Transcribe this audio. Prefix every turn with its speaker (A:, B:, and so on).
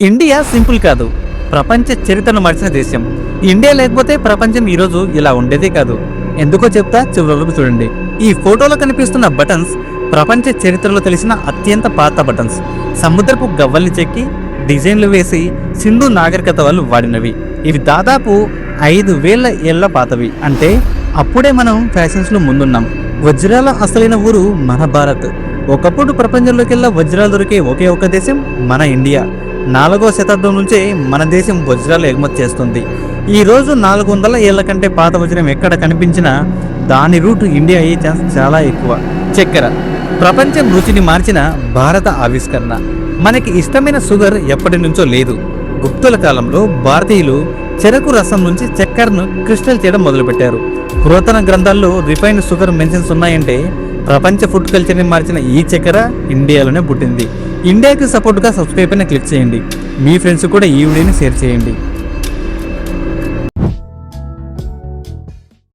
A: India simple కాదు. ప్రపంచ చరిత్రను మార్చిన దేశం. ఇండియా లేకపోతే ప్రపంచం ఈరోజు ఇలా ఉండేదే కాదు. ఎందుకో చెప్తా చివరలోపు చూడండి. ఈ ఫోటోలో కనిపిస్తున్న బటన్స్ ప్రపంచ చరిత్రలో తెలిసిన అత్యంత పాత బటన్స్. సముద్రపు గవ్వల్ని చెక్కి డిజైన్లు వేసి సింధు నాగరికత వాళ్ళు వాడినవి. ఇవి దాదాపు ఐదు వేల ఏళ్ళ పాతవి. అంటే అప్పుడే మనం ఫ్యాషన్స్లో ముందున్నాం. వజ్రాల అసలైన ఊరు మన భారత్. ఒకప్పుడు ప్రపంచంలోకెల్లా వజ్రాలు దొరికే ఒకే ఒక దేశం మన ఇండియా. నాలుగో శతాబ్దం నుంచే మన దేశం వజ్రాలు ఎగుమతి చేస్తుంది. ఈ రోజు నాలుగు వందల ఏళ్ళ కంటే పాత వజ్రం ఎక్కడ కనిపించినా దాని రూట్ ఇండియా అయ్యే ఛాన్స్ చాలా ఎక్కువ. చక్కెర. ప్రపంచం రుచిని మార్చిన భారత ఆవిష్కరణ. మనకి ఇష్టమైన షుగర్ ఎప్పటి నుంచో లేదు. గుప్తుల కాలంలో భారతీయులు చెరకు రసం నుంచి చక్కెరను క్రిస్టల్ చేయడం మొదలుపెట్టారు. పురాతన గ్రంథాల్లో రిఫైన్డ్ షుగర్ మెన్షన్స్ ఉన్నాయంటే ప్రపంచ ఫుడ్ కల్చర్ని మార్చిన ఈ చక్కెర ఇండియాలోనే పుట్టింది. ఇండియాకి సపోర్ట్గా సబ్స్క్రైబ్ పైన క్లిక్ చేయండి. మీ ఫ్రెండ్స్ కూడా ఈ వీడియోని షేర్ చేయండి.